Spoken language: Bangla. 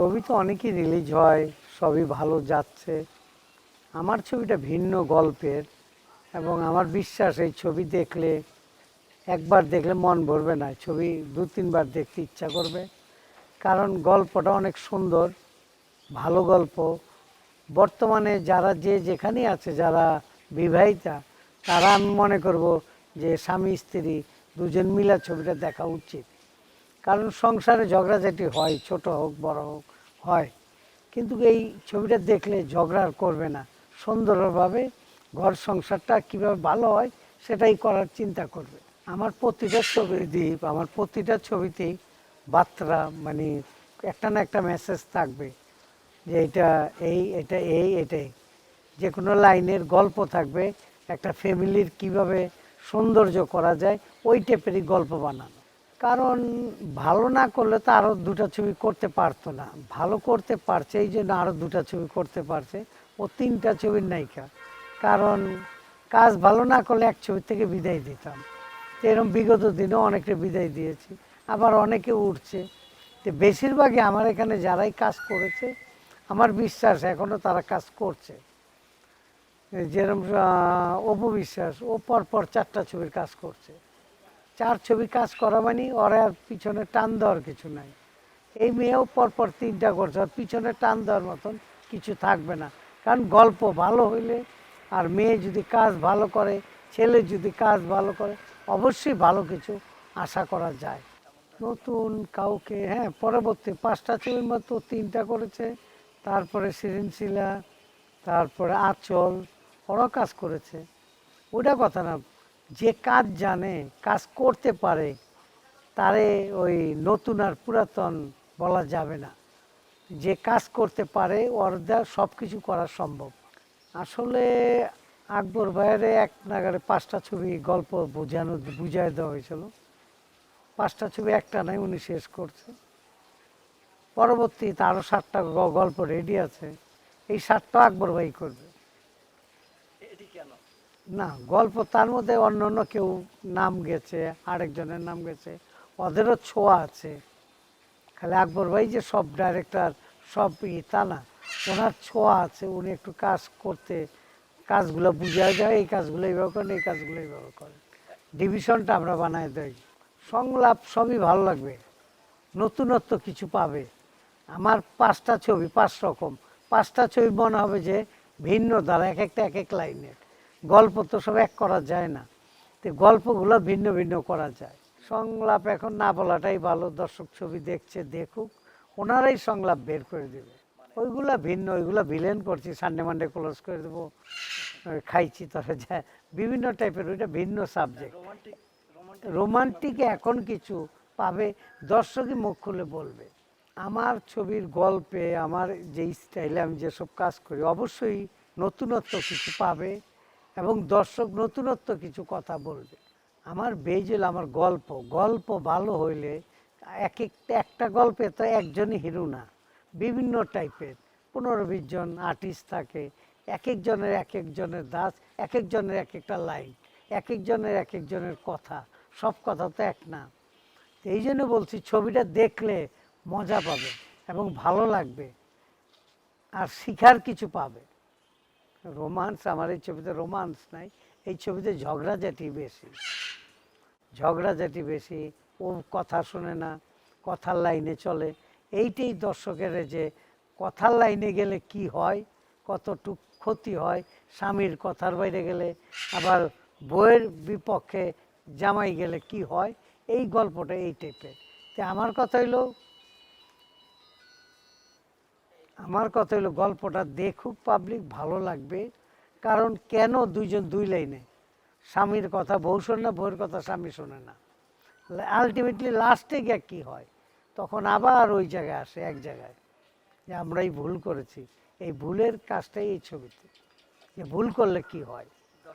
ছবি তো অনেকই রিলিজ হয়, সবই ভালো যাচ্ছে। আমার ছবিটা ভিন্ন গল্পের এবং আমার বিশ্বাস এই ছবি দেখলে, একবার দেখলে মন ভরবে না, ছবি দু তিনবার দেখতে ইচ্ছা করবে। কারণ গল্পটা অনেক সুন্দর, ভালো গল্প। বর্তমানে যারা যে যেখানেই আছে, যারা বিবাহিতা, তারা আমি মনে করব যে স্বামী স্ত্রী দুজন মিলা ছবিটা দেখা উচিত। কারণ সংসারে ঝগড়া ঝগড়াঝাটি হয়, ছোট হোক, বড় হোক, হয়। কিন্তু এই ছবিটা দেখলে ঝগড়া আর করবে না। সুন্দরভাবে ঘর সংসারটা কীভাবে ভালো হয়, সেটাই করার চিন্তা করবে। আমার প্রতিটা ছবি দ্বীপ আমার প্রতিটা ছবিতেই বার্তা মানে একটা না একটা মেসেজ থাকবে যে এটা এই এটা এই, এটাই। যে কোনো লাইনের গল্প থাকবে, একটা ফ্যামিলির কীভাবে সৌন্দর্য করা যায়, ওই টাইপেরই গল্প বানানো। কারণ ভালো না করলে তো আরও দুটো ছবি করতে পারতো না। ভালো করতে পারছে, এই জন্য আরও দুটো ছবি করতে পারছে। ও তিনটা ছবির নায়িকা। কারণ কাজ ভালো না করলে এক ছবি থেকে বিদায় দিতাম। তো এরকম বিগত দিনেও অনেকটা বিদায় দিয়েছি। আবার অনেকে উঠছে। তো বেশিরভাগই আমার এখানে যারাই কাজ করেছে, আমার বিশ্বাস এখনও তারা কাজ করছে। যেরকম অপু বিশ্বাস, ও পরপর চারটা ছবির কাজ করছে। চার ছবি কাজ করা মানে ওর আর পিছনে টান দেওয়ার কিছু নাই। এই মেয়েও পরপর তিনটা করছে, আর পিছনে টান দেওয়ার মতন কিছু থাকবে না। কারণ গল্প ভালো হইলে আর মেয়ে যদি কাজ ভালো করে, ছেলে যদি কাজ ভালো করে, অবশ্যই ভালো কিছু আশা করা যায়। নতুন কাউকে হ্যাঁ পরবর্তী পাঁচটা ছবির মতো তিনটা করেছে। তারপরে সৃজনশীলা, তারপরে আঁচল, ওরাও কাজ করেছে। ওটা কথা না যে কাজ জানে, কাজ করতে পারে, তারে ওই নতুন আর পুরাতন বলা যাবে না। যে কাজ করতে পারে, ওর দ্বারা সব কিছু করা সম্ভব। আসলে আকবর ভাইয়ের এক নাগারে পাঁচটা ছবি গল্প বোঝানো বুঝাই দেওয়া হয়েছিল। পাঁচটা ছবি একটা নাই, উনি শেষ করছে। পরবর্তীতে আরও সাতটা গল্প রেডি আছে। এই সাতটা আকবর ভাই করবে। না, গল্প তার মধ্যে অন্য অন্য কেউ নাম গেছে, আরেকজনের নাম গেছে, ওদেরও ছোঁয়া আছে। খালি আকবর ভাই যে সব ডাইরেক্টর সব ই তা না, ওনার ছোঁয়া আছে, উনি একটু কাজ করতে, কাজগুলো বুঝা যায় এই কাজগুলো এইভাবে করেন, এই কাজগুলো এইভাবে করেন। ডিভিশনটা আমরা বানায় দেই। সংলাপ সবই ভালো লাগবে, নতুনত্ব কিছু পাবে। আমার পাঁচটা ছবি, পাঁচ রকম, পাঁচটা ছবি মনে হবে যে ভিন্ন দ্বারা, এক একটা এক এক লাইনের। গল্প তো সব এক করা যায় না। তো গল্পগুলো ভিন্ন ভিন্ন করা যায়। সংলাপ এখন না বলাটাই ভালো, দর্শক ছবি দেখছে, দেখুক, ওনারাই সংলাপ বের করে দেবে। ওইগুলা ভিন্ন, ওইগুলা ভিলেন করছি সানডে মানডে ক্লোজ করে দেবো, খাইছি, তবে যা, বিভিন্ন টাইপের ওইটা ভিন্ন সাবজেক্ট রোমান্টিকে এখন কিছু পাবে, দর্শকই মুখ খুলে বলবে। আমার ছবির গল্পে, আমার যে স্টাইলে আমি যেসব কাজ করি, অবশ্যই নতুনত্ব কিছু পাবে। এবং দর্শক নতুনত্ব কিছু কথা বলবে। আমার বেজেল, আমার গল্প গল্প ভালো হইলে এক একটা একটা গল্পে তো একজনই হিরো না, বিভিন্ন টাইপের। পনেরো বিশ জন আর্টিস্ট থাকে, এক একজনের এক একজনের দাস, এক একজনের এক একটা লাইন এক একজনের এক একজনের কথা, সব কথা তো এক না। এই জন্য বলছি ছবিটা দেখলে মজা পাবে এবং ভালো লাগবে, আর শিখার কিছু পাবে। রোমান্স, আমার এই ছবিতে রোমান্স নাই। এই ছবিতে ঝগড়া ঝগড়াঝাটি বেশি। ঝগড়াঝাটি বেশি, ও কথা শোনে না, কথার লাইনে চলে। এইটাই দর্শকের যে কথার লাইনে গেলে কি হয়, কতটুক ক্ষতি হয়, স্বামীর কথার বাইরে গেলে আবার বইয়ের বিপক্ষে জামাই গেলে কি হয়, এই গল্পটা এই টাইপের তো আমার কথা হইল আমার কথা হলো, গল্পটা দেখুক পাবলিক ভালো লাগবে। কারণ কেন দুইজন দুই লাইনে? স্বামীর কথা বউ শোনে না, বউয়ের কথা স্বামী শোনে না। আলটিমেটলি লাস্টে গিয়ে কী হয়? তখন আবার ওই জায়গায় আসে, এক জায়গায়। যে আমরাই ভুল করেছি। এই ভুলের কাজটাই এই ছবিতে। যে ভুল করলে কি হয়?